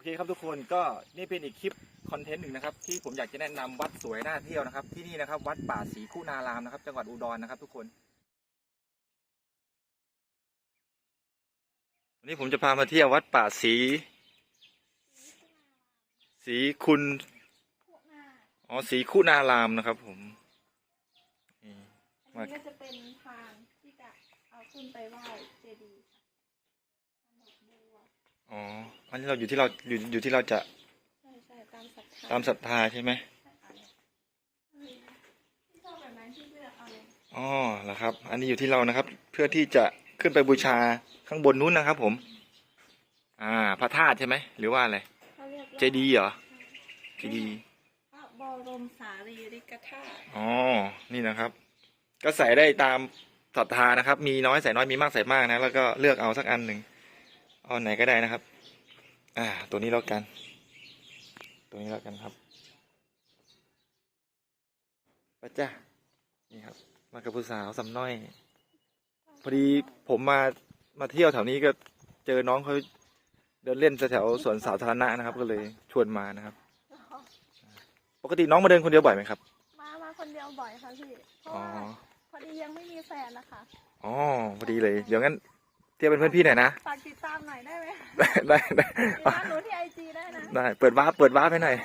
อเคครับทุกคนก็นี่เป็นอีกคลิปคอนเทนต์หนึ่งนะครับที่ผมอยากจะแนะนำวัดสวยน่าเที่ยวนะครับ ที่นี่นะครับวัดป่าศรีคุณารามนะครับ จังหวัดอุดรนะครับ ทุกคนวันนี้ผมจะพามาเที่ยววัดป่าศรีศรีคุณอ๋อศรีคุณารามนะครับ ผมนี่อันก็จะเป็นทางที่จะเอาขึ้นไปไหว้เจดีย์ค่ะทางดอกบัว อ๋ออันนี้เราอยู่ที่เราอยู่อยู่ที่เราจะใช่ใช่ตามศรัทธาตามศรัทธาใช่ไหมใช่ค่ะเนี่ยที่ชอบแบบไหนที่เลือกเอาเลยอ๋อเหรอครับ อันนี้อยู่ที่เรานะครับ เพื่อที่จะขึ้นไปบูชาข้างบนนู้นนะครับ ผม อ่า พระธาตุใช่ไหมหรือว่าอะไรเขาเรียกว่าเจดีย์เหรอเจดีย์พระบรมสารีริกธาตุอ๋อนี่นะครับ ก็ใส่ได้ตามศรัทธานะครับ มีน้อยใส่น้อยมีมากใส่มากนะแล้วก็เลือกเอาสักอันหนึ่ง เอาไหนก็ได้นะครับ อ่า ตัวนี้แล้วกัน ตัวนี้แล้วกันครับไปจ้านี่ครับ มากับผู้สาวสำน้อย พอดีผมมามาเที่ยวแถวนี้ก็เจอน้องเขาเดินเล่นแถวสวนสาธารณะนะครับ ก็เลยชวนมานะครับ ปกติน้องมาเดินคนเดียวบ่อยไหมครับ มามาคนเดียวบ่อยค่ะพี่เพราะอ๋อว่าพอดียังไม่มีแฟนนะคะอ๋อพอดีเลย เดี๋ยวงั้น เที่ยวเป็นเพื่อนพี่หน่อยนะ ฝากติดตามหน่อยได้ไหมได้ได้ได้ติดตามหนูที่ไอจีได้นะได้ เปิดวาร์ปเปิดวาร์ปให้หน่อย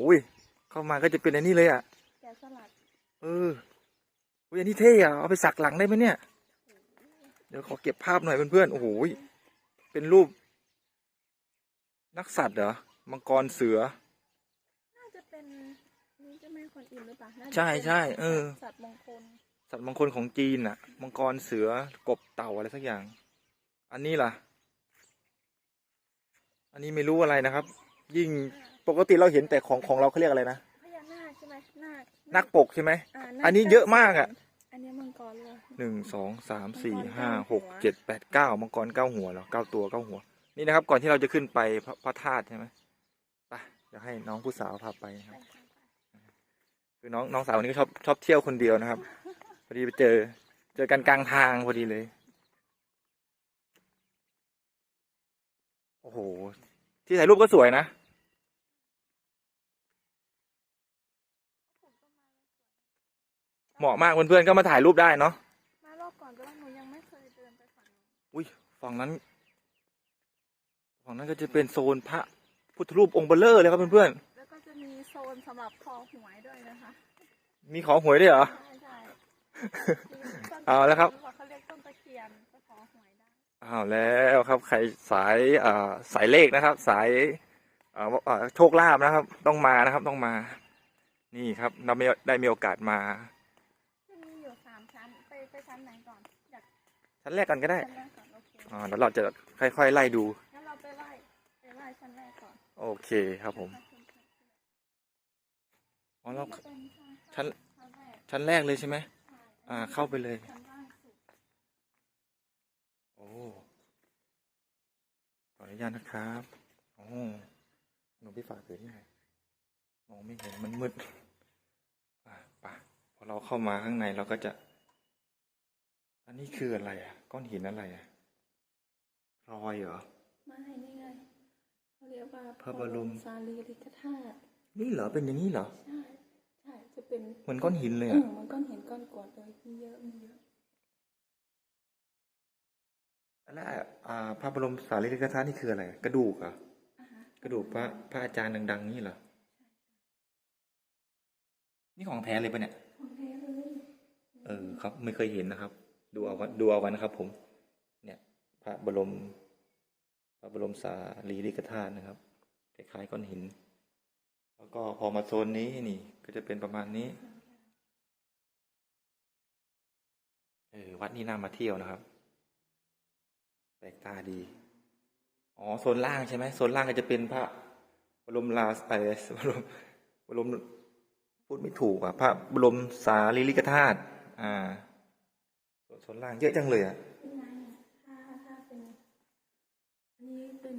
อุ้ย เข้ามาก็จะเป็นอันนี้เลยอะ แกะสลักเอออุ้ยอันนี้เท่อะเอาไปสักหลังได้ไหมเนี่ย เดี๋ยวขอเก็บภาพหน่อยเพื่อนๆ โอ้โหยเป็นรูป นักสัตว์เหรอ มังกรเสือ น่าจะเป็นนี่เจะแม่คนอินหรือเปล่าน่าจะใช่ใช่เออ สัตว์มงคล สัตว์มงคลของจีนน่ะมังกรเสือกบเต่าอะไรสักอย่าง อันนี้ล่ะ อันนี้ไม่รู้อะไรนะครับ ยิ่งปกติเราเห็นแต่ของของเราเขาเรียกอะไรนะพญานาคใช่ไหมนาคนักปกใช่ไหมาอันนี้เยอะมากอะอันนี้มังกรเลย หนึ่งสองสามสี่มังกรห้าเก้าหกหัวเจ็ดแปดเก้ามังกรเก้าหัวเหรอเก้าตัวเก้าหัว นี่นะครับ ก่อนที่เราจะขึ้นไปพระพระธาตุใช่ไหมไปเดี๋ยวให้น้องผู้สาวพาไปนะครับ คือน้องน้องสาวคนนี้ก็ชอบชอบเที่ยวคนเดียวนะครับพ อดีไปเจอ เจอกันกลางทางพอดีเลย โอ้โห ที่ถ่ายรูปก็สวยนะเหมาะมากเพื่อนๆก็มาถ่ายรูปได้เนาะมารอบก่อนแต่ว่าหนูยังไม่เคยเดินไปฝั่งนู้นอุ้ยฝั่งนั้นฝั่งนั้นก็จะเป็นโซนพระพุทธรูปองค์เบลเลอร์เลยครับเพื่อนแล้วก็จะมีโซนสำหรับคอหวยด้วยนะคะๆมีของหวยด้วยเหรอ ใช่ใช่ต้น เอาแล้วครับเขาเรียกต้นตะเคียนก็ขอหวยได้อ้าวแล้วครับใครสายอ่าสายเลขนะครับ สายอ่าอ่าโชคลาภนะครับ ต้องมานะครับต้องมา นี่ครับ เราไม่ได้มีโอกาสมาที่มีอยู่สามชั้นไปไปชั้นไหนก่อนอยากชั้นแรกกันก็ได้ชั้นแรกก่อนโอเคอ่าเดี๋ยวเราจะค่อยๆไล่ดูงั้นเราไปไล่ไปไล่ชั้นแรกก่อนโอเคครับผมอ๋อเราจะเป็นชั้นชั้นแรกชั้นแรกเลยใช่ไหม อ่าเข้าไปเลยชั้นล่างสุดโอ้ขออนุญาตนะครับโอ้หนูพี่ฝากถือที่ไหนมองไม่เห็นมันมืดอะไปะพอเราเข้ามาข้างในเราก็จะ อันนี้คืออะไรอะ ก้อนหินอะไรอะรอยเหรอไม่นี่ไงเขาเรียกว่าพระบรมสารีริกธาตุนี่เหรอเป็นอย่างนี้เหรอใช่ ใช่จะเป็นเหมือนก้อนหินเลยเออะอมันก้อนเห็นก้อนกวดเลยมีเยอะมีเยอะ แล้วอ่าพระบรมสารีริกธาตุนี่คืออะไร กระดูกเหรออ่าฮะกระดูกพระพระอาจารย์ดัง ๆ นี่เหรอนี่ของแท้เลยปะเนี่ย ของแท้เลยเออครับไม่เคยเห็นนะครับ ดูเอาวันดูเอาวันนะครับ ผม เนี่ย พระบรม พระบรมสารีริกธาตุนะครับคล้ายๆก้อนหิน แล้วก็พอมาโซนนี้นี่ ก็จะเป็นประมาณนี้ เออวัดนี้น่ามาเที่ยวนะครับ แปลกตาดี อ๋อโซนล่างใช่ไหมโซนล่างก็จะเป็นพระบรมลาสไอ้บรมบรมพูดไม่ถูกอะพระบรมสารีริกธาตุอ่าโซนล่างเยอะจังเลยอะนไงถ้าถ้าเป็นอันนี้เป็น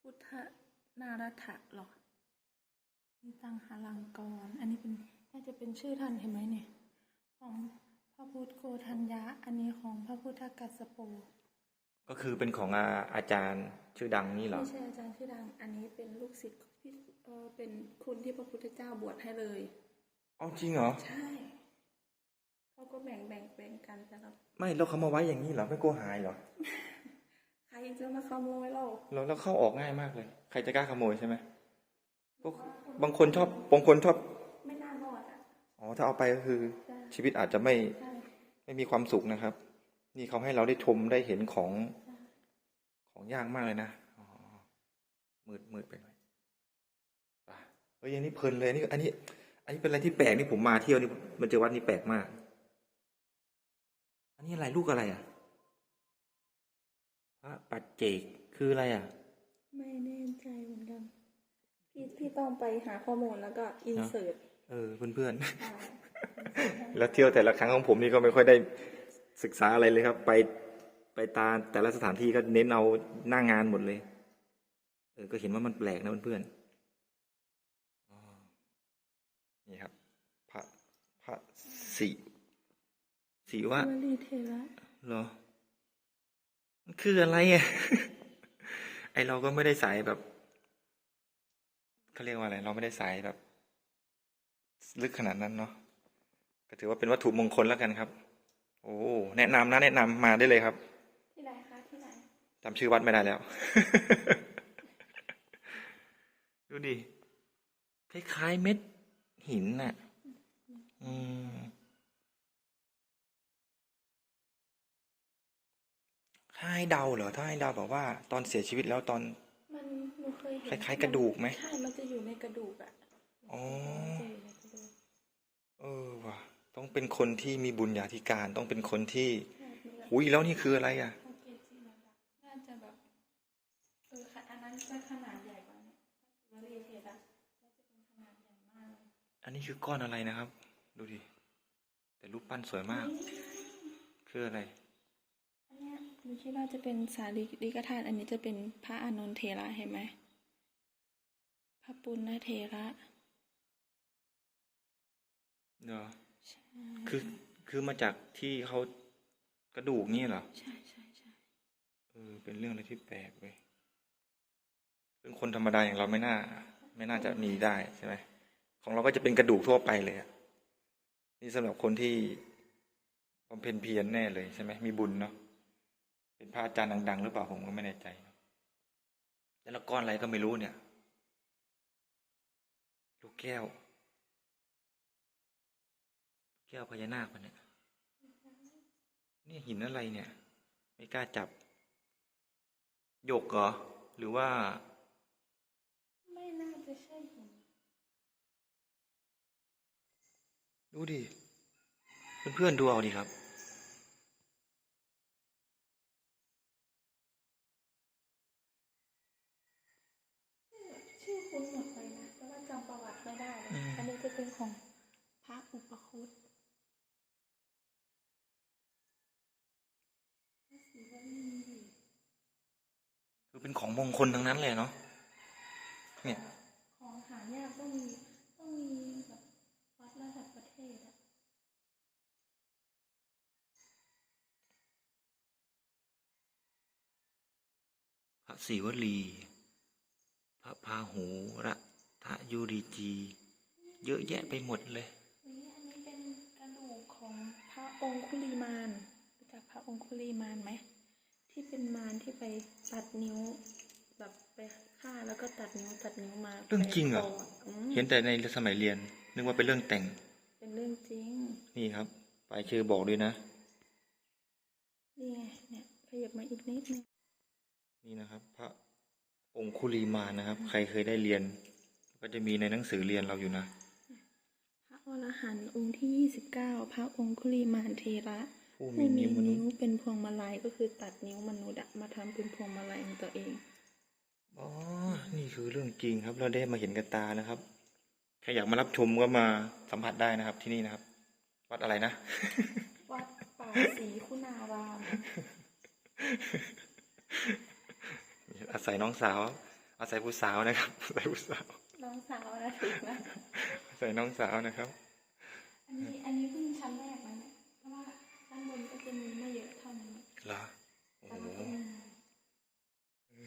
พุทธนารัตถะหรอ มีตังหาลังกร อันนี้เป็นน่าจะเป็นชื่อท่านเห็นไหมเนี่ย ของพระพุทธโกธัญญะอันนี้ของพระพุทธกัสสโปก็คือเป็นของอาอาจารย์ชื่อดังนี่เหรอ ไม่ใช่อาจารย์ชื่อดัง อันนี้เป็นลูกศิษย์พี่เออเป็นคุณที่พระพุทธเจ้าบวชให้เลย เอาจริงเหรอ ใช่เขาก็แบ่งแบ่งแบ่งกันแต่ละไม่แล้วเขามาไว้อย่างนี้เหรอ ไม่กลัวหายเหรอ ใครจะมาขโมยเราแล้วแล้วเข้าออกง่ายมากเลย ใครจะกล้าขโมยใช่ไหมพวก บางคนชอบบางคนชอบ ไม่น่ารอดอะ อ๋อ ถ้าเอาไปก็คือ ใช่ ชีวิตอาจจะไม่ใช่ไม่มีความสุขนะครับ นี่เขาให้เราได้ชมได้เห็นของของยากมากเลยนะอ๋อมืดมืดไปหน่อยอะเฮ้ยอันนี้เพลินเลยอันนี่อันนี้ อันนี้เป็นอะไรที่แปลกนี่ผมมาเที่ยวนี่มันเจอวัดนี้แปลกมาก อันนี้อะไรลูกอะไรอะพระปัจเจกคืออะไรอะ ไม่แน่ใจเหมือนกัน พี่พี่ต้องไปหาข้อมูลแล้วก็อินเสิร์ตเออเพื่อนๆ แล้วเที่ยวแต่ละครั้งของผมนี่ก็ไม่ค่อยได้ศึกษาอะไรเลยครับ ไปไปตามแต่ละสถานที่ก็เน้นเอาหน้างานหมดเลย เออ ก็เห็นว่ามันแปลกนะเพื่อนๆอ๋อนี่ครับพระพระสีสีวะวลีเทระเหรอ มันคืออะไรอะ ไอเราก็ไม่ได้สายแบบ เขาเรียกว่าอะไร เราไม่ได้สายแบบ ลึกขนาดนั้นเนาะก็ถือว่าเป็นวัตถุมงคลแล้วกันครับ โอ้แนะนำนะแนะนำมาได้เลยครับ ที่ไหนคะที่ไหนจำชื่อวัดไม่ได้แล้ว ดูดิคล้ายๆเม็ดหินน่ะ อืมถ้าให้เดาเหรอถ้าให้เดาบอกว่า ตอนเสียชีวิตแล้วตอน มันหนูเคยเห็นคล้ายๆกระดูกไหมใช่ มันจะอยู่ในกระดูกอะอ๋อมันจะอยู่ในกระดูกเออว่ะ ต้องเป็นคนที่มีบุญญาธิการ ต้องเป็นคนที่ใช่มีแบบอุ้ยแล้วนี่คืออะไรอะของเกจิระดับน่าจะแบบเออค่ะอันนั้นจะขนาดใหญ่กว่านี้วลีเทระน่าจะเป็นขนาดใหญ่มากเลยอันนี้คือก้อนอะไรนะครับ ดูดิ แต่รูปปั้นสวยมาก คืออะไรอันเนี้ยหนูคิดว่าจะเป็นสารีริกธาตุอันนี้จะเป็นพระอานนทเทระเห็นไหมพระ ปุณณเทระเนอะใช่คือคือมาจากที่เขากระดูกนี่เหรอใช่ใช่ใช่เออเป็นเรื่องอะไรที่แปลกเว้ยซึ่งคนธรรมดาอย่างเราไม่น่า ไม่น่าจะมีได้ใช่ไหมของเราก็จะเป็นกระดูกทั่วไปเลยอะนี่สำหรับคนที่บำเพ็ญเพียรแน่เลยใช่ไหมมีบุญเนาะเป็นพระอาจารย์ดัง ๆ หรือเปล่าผมก็ไม่แน่ใจแล้วละก้อนอะไรก็ไม่รู้เนี่ย ลูกแก้วแก้วพญานาคปะเนี่ยนี่หินอะไรเนี่ย ไม่กล้าจับหยกเหรอ หรือว่า ไม่น่าจะใช่หินดูดิ เพื่อนๆดูเอาดิครับ ชื่อคุ้นหมดเลยนะ แต่ว่าจำประวัติไม่ได้เลย อืม อันนี้จะ เป็นของพระอุปคุตพระศรีวลีคือเป็นของมงคลทั้งนั้นเลยเนาะ เนี่ย ของหายากต้องมีต้องมีแบบวัดระดับประเทศอะพระศิวลี พระพาหูระทะยุรีจี เยอะแยะไปหมดเลยนี่อันนี้เป็นกระดูกของพระองคุลีมานรู้จักพระองคุลีมานไหมที่เป็นมารที่ไปตัดนิ้วแบบไปฆ่าแล้วก็ตัดนิ้วตัดนิ้วมาเรื่องจริงเหรอใคะมเห็นแต่ในสมัยเรียน นึกว่าเป็นเรื่องแต่ง เป็นเรื่องจริง นี่ครับปลายชื่อบอกด้วยนะนี่ไงเนี่ยขยับมาอีกนิดนึงนี่นะครับ พระองคุลีมานนะครับ ใครเคยได้เรียน ก็จะมีในหนังสือเรียนเราอยู่นะพระ อรหันต์องค์ที่ยี่สิบเก้าพระองคุลีมานเทระผู้มีนิ้วมนุษนิ้วย์เป็นพวงมาลัยก็คือตัดนิ้วมนุษย์อะมาทำเป็นพวงมาลัยของตัวเอง อ๋อ นี่คือเรื่องจริงครับ เราได้มาเห็นกับตานะครับใครอยากมารับชมก็มาสัมผัสได้นะครับ ที่นี่นะครับ วัดอะไรนะ วัดป่าศรีคุณารามอาศัยน้องสาว อาศัยผู้สาวนะครับอาศัยผู้สาว น้องสาวนะถึงนะอาศัยน้องสาวนะครับ อันนี้อันนี้เพิ่งชั้นแรกนะเนี่ยเพราะว่าด้านบนก็จะมีไม่เยอะเท่านี้เหรอโอ้แต่โหว่าก็มี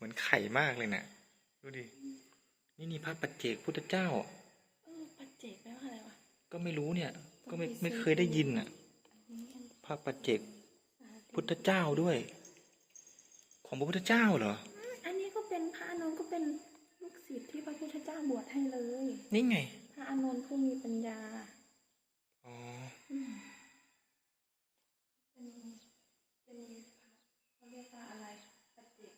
มือนไข่มากเลยเนี่ยดูดิ นี่นี่พระปัจเจกพุทธเจ้าเออปัจเจกแปลว่าอะไรวะ ก็ไม่รู้เนี่ย ก็ไม่ต้องไปไม่ซื้อเคยได้ยินอะอันนี้อันพระปัจเจกสาธุพุทธเจ้าด้วย ของพระพุทธเจ้าเหรอ อันนี้ก็เป็นพระอานนท์ก็เป็นลูกศิษย์ที่พระพุทธเจ้าบวชให้เลย นี่ไง พระอานนท์ผู้มีปัญญา อ๋อ อืมจะมีจะมีพระเขาเรียกว่าอะไรปัจเจก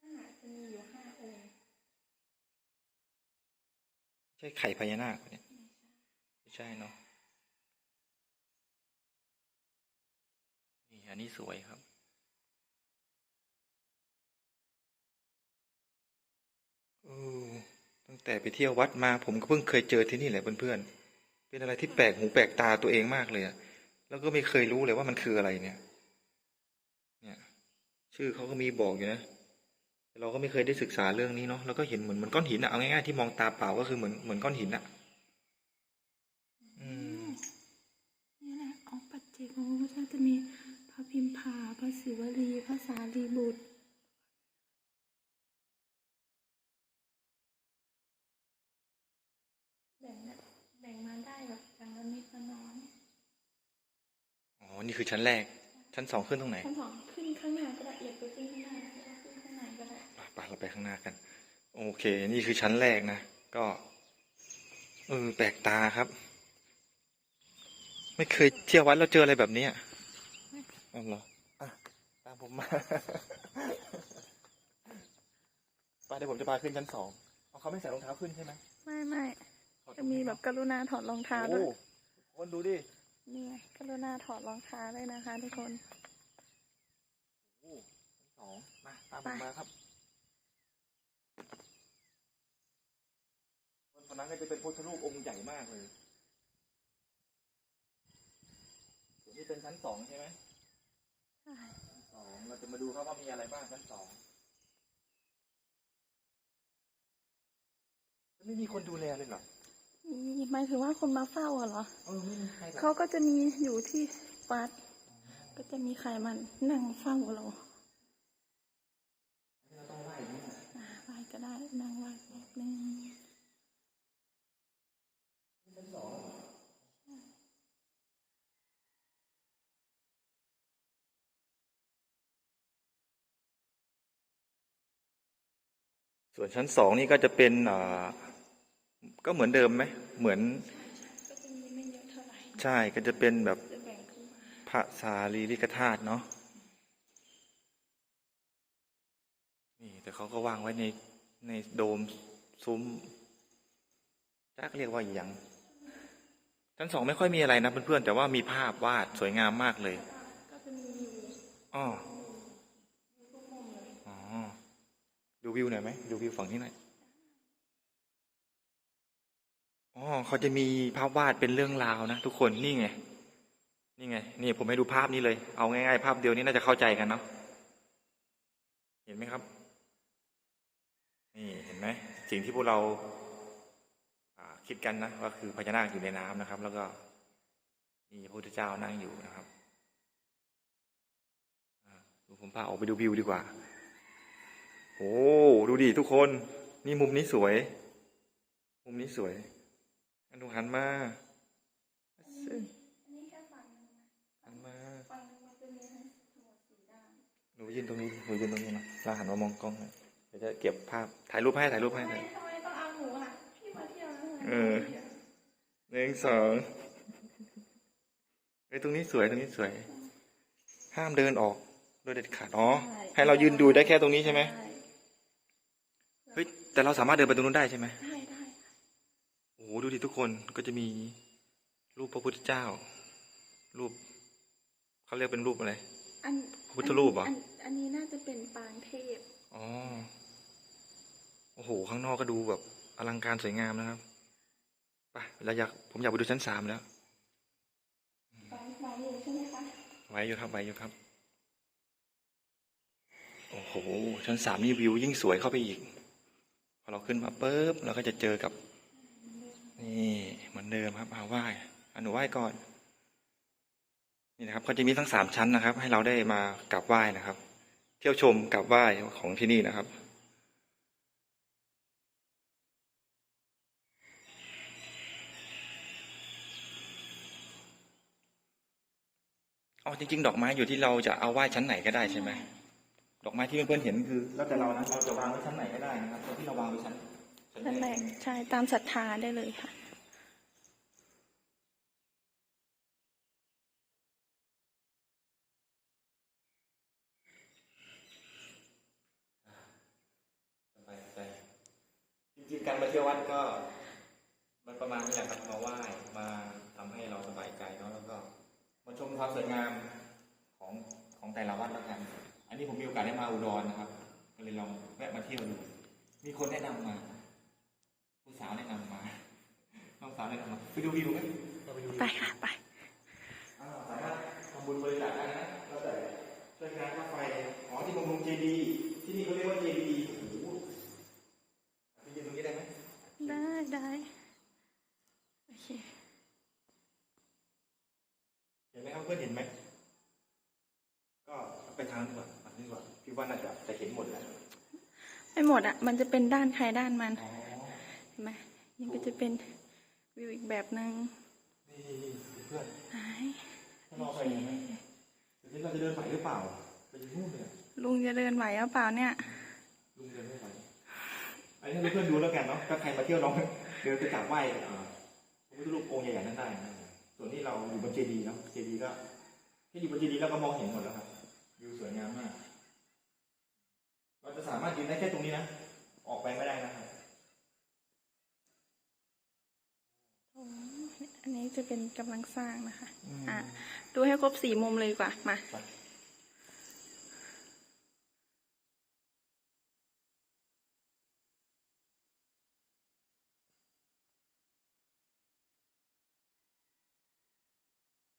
ห้าจะมีอยู่ห้าองค์ ใช่ไข่พ ญานาคเนี่ยไม่ใช่เนาะนี่อันนี้สวยครับเออตั้งแต่ไปเที่ยววัดมา ผมก็เพิ่งเคยเจอที่นี่แหละเพื่อนๆเป็นอะไรที่แปลกหูแปลกตาตัวเองมากเลยอะแล้วก็ไม่เคยรู้เลยว่ามันคืออะไรเนี่ย เนี่ย ชื่อเขาก็มีบอกอยู่นะ เราก็ไม่เคยได้ศึกษาเรื่องนี้เนาะแล้วก็เห็นเหมือนเหมือนก้อนหินอะเอาง่ายๆที่มองตาเปล่าก็คือเหมือนเหมือนก้อนหินอะอืมนี่แหละของปัจเจกของพระพุทธเจ้าจะมีพระพิมพาพระศิวลีพระสารีบุตรแบ่งนะแบ่งมาได้แบบอย่างละนิดละน้อยอ๋อนี่คือชั้นแรก ชั้นสองขึ้นตรงไหนชั้นสอง ได้ไปไปเราไปข้างหน้ากัน โอเค นี่คือชั้นแรกนะ ก็เออแปลกตาครับ ไม่เคยเที่ยววัดแล้วเจออะไรแบบนี้อะอ๋อเหรออะตามผมมาไปเดี๋ยวผมจะพาขึ้นชั้นสองเอาเขาไม่ใส่รองเท้าขึ้นใช่ไหมไม่ไม่ถอดจะมีแบบกรุณาถอดรองเท้าโอ้ด้วยคนดูดินี่ไงกรุณาถอดรองเท้าด้วยนะคะทุกคนโอ้ชั้นสองมาตามผมมาครับ คนคนนั้นก็จะเป็นพุทธรูปองค์ใหญ่มากเลยส่วนนี้เป็นชั้นสองใช่ไหมใช่ชั้นสองเราจะมาดูครับว่ามีอะไรบ้างชั้นสองจะไม่มีคนดูแลเลยเหรอมีหมายถึงว่าคนมาเฝ้าอะเหรอเออไม่มีใครแบบเขาก็จะมีอยู่ที่วัด ก็จะมีใครมันนั่งเฝ้าเราเราต้องไหว้อย่างนี้นะ อ่าไหว้ก็ได้นั่งไหว้แป๊บนึง ชั้นสองเหรอ ส่วนชั้นสองนี่ก็จะเป็นอ่าก็เหมือนเดิมไหมเหมือนก็จะมีไม่เยอะเท่าไหร่ใช่ก็จะเป็นแบบจะแบ่งขึ้นมาพระสารีริกธาตุเนาะนี่แต่เขาก็วางไว้ในในโดมซุ้มจักเรียกว่าอหย่างชั้นสองไม่ค่อยมีอะไรนะเพื่อนๆแต่ว่ามีภาพวาดสวยงามมากเลยก็จะมีอยู่อ้อ ทุกมุมเลย อ๋อ ดูวิวหน่อยไหมดูวิวฝั่งที่ไหนอยอ๋อเขาจะมีภาพวาดเป็นเรื่องราวนะทุกคนนี่ไงนี่ไงนี่ผมให้ดูภาพนี้เลย เอาง่ายๆภาพเดียวนี้น่าจะเข้าใจกันเนาะเห็นไหมครับ นี่เห็นไหมสิ่งที่พวกเราคิดกันนะว่าคือพญานาคอยู่ในน้ำนะครับ แล้วก็มีพระพุทธเจ้านั่งอยู่นะครับดูผมพาออกไปดูวิวดีกว่า โอ้ดูดิทุกคน นี่มุมนี้สวย มุมนี้สวยอันดูหันมาซึ่งอันนี้แค่ฝั่งหนึงนะหันมาฝั่งหนึงมันจะมีทั้งหมดสี่ด้านหนูยืนตรงนี้หนูยืนตรงนี้นะเราหันมามองกล้องหน่อยเดี๋ยวจะเก็บภาพถ่ายรูปให้ถ่ายรูปให้ทำไมถ่ายทำไมต้องเอาหนูอะพี่มาเที่ยวแล้วไงเออหนึ่งสองเอ้ยตรงนี้สวยตรงนี้สวย ห้ามเดินออกโดยเด็ดขาดอ๋อให้เรายืนดูได้แค่ตรงนี้ใช่ไหมได้เฮ้ย แต่เราสามารถเดินไปตรงนู้นได้ใช่ไหมได้ได้โอ้โหดูดิทุกคนก็จะมีรูปพระพุทธเจ้า รูปเขาเรียกเป็นรูปอะไร อันพระพุทธรูปเหรอนอันนี้น่าจะเป็นปางเทพอ๋อโอ้โห ข้างนอกก็ดูแบบอลังการสวยงามนะครับไปเราอยากผมอยากไปดูชั้นสามแล้วปางปางอยู่ใช่ไหมคะไว้อยู่ครับไว้อยู่ครับ โอ้โห ชั้นสามนี่วิวยิ่งสวยเข้าไปอีก พอเราขึ้นมาปุ๊บเราก็จะเจอกับนี่เหมือนเดิมครับเอาไหว้อนุไหว้ก่อน นี่นะครับ ก็จะมีทั้งสามชั้นนะครับ ให้เราได้มากราบไหว้นะครับ เที่ยวชมกราบไหว้ของที่นี่นะครับอ๋อจริงๆ ดอกไม้อยู่ที่เราจะเอาไหว้ชั้นไหนก็ได้ใช่ไหม ดอกไม้ที่เพื่อนๆเห็นคือ แล้วแต่เรานะเราจะวางไว้ชั้นไหนก็ได้นะครับตอนที่เราวางไว้ชั้นชั้นนั่นแหแรละกใช่ตามศรัทธาได้เลยค่ะสบายใจจริงๆการมาเที่ยววัดก็ มันประมาณนี้แหละครับมาไหว้มาทำให้เราสบายใจเนาะแล้วก็มาชมความสวยงามของของแต่ละวัดแล้วกัน อันนี้ผมมีโอกาสได้มาอุดรนะครับ ก็เลยลองแวะมาเที่ยวดู มีคนแนะนำมาผู้สาวแนะนำมาน้องสาวแนะนำมาไปดูวิวไหมเราไปดูวิวไปค่ะไปอ่าสามารถทำบุญบริจาคได้นะแล้วแต่ช่วยงานค่าไฟอ๋อที่บำรุงเจดีย์ที่นี่เขาเรียกว่าเจดีย์โอ้โหไปยืนตรงนี้ได้ไหมได้ได้โอเคเห็นไหมครับเพื่อนเห็นไหมก็ไปทางนี้ก่อนทางนี้ก่อน พี่ว่าน่าจะจะเห็นหมดแล้วไม่หมดอะ มันจะเป็นด้านใครด้านมันอ๋อเห็นไหมนี่ก็จะเป็นวิวอีกแบบหนึ่งนี่เพื่อนไหนถ้าเราไปเห็นไหมเดี๋ยวนี้เราจะเดินไหวหรือเปล่าไปยืนนู่นเลยอะลุงจะเดินไหวหรือเปล่าเนี่ย ลุงเดินไม่ไหวอันนี้ให้เพื่อนๆดูแล้วกันเนาะถ้าใครมาเที่ยวลองเดินไปกราบไหว้อ่าพระพุทธรูปองค์ใหญ่ๆนั้นได้นะส่วนนี้เราอยู่บนเจดีย์เนาะเจดีย์ก็ที่อยู่บนเจดีย์เราก็มองเห็นหมดแล้วครับวิวสวยงามมาก เราจะสามารถยืนได้แค่ตรงนี้นะ ออกไปไม่ได้นะครับโอ้อันนี้จะเป็นกำลังสร้างนะคะ อะ ดูให้ครบสี่มุมเลยดีกว่า มา ไป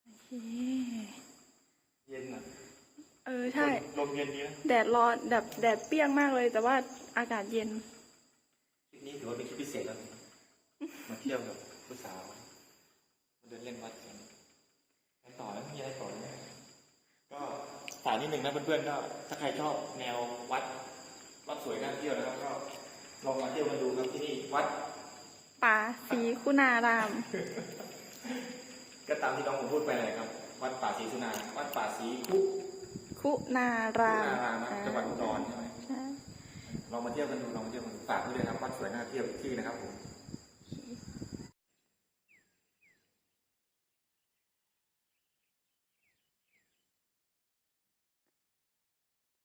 โอเค เย็นอะ เออ ใช่ ลมเย็นดีนะแดดร้อนแบบแดดเปรี้ยงมากเลย แต่ว่าอากาศเย็น คลิปนี้ถือว่าเป็นคลิปพิเศษแล้วนะมาเที่ยวกับผู้สาวมาเดินเล่นวัดกันไปต่อแล้วไม่มีอะไรต่อเลยก็ฝากนิดนึงนะเพื่อนๆก็ถ้าใครชอบแนววัด วัดสวยน่าเที่ยวนะครับก็ลองมาเที่ยวกันดูครับที่นี่วัด ป่าศรีคุณาราม ก็ตามที่น้องผมพูดไปเลยครับ วัดป่าศรีสุนา วัดป่าศรีคุ คุณารามคุณารามนะจังหวัดอุดรใช่ไหมใช่ลองมาเที่ยวกันดูลองมาเที่ยวกันดูฝากด้วยนะครับวัดสวยน่าเที่ยวอีกที่นะครับผม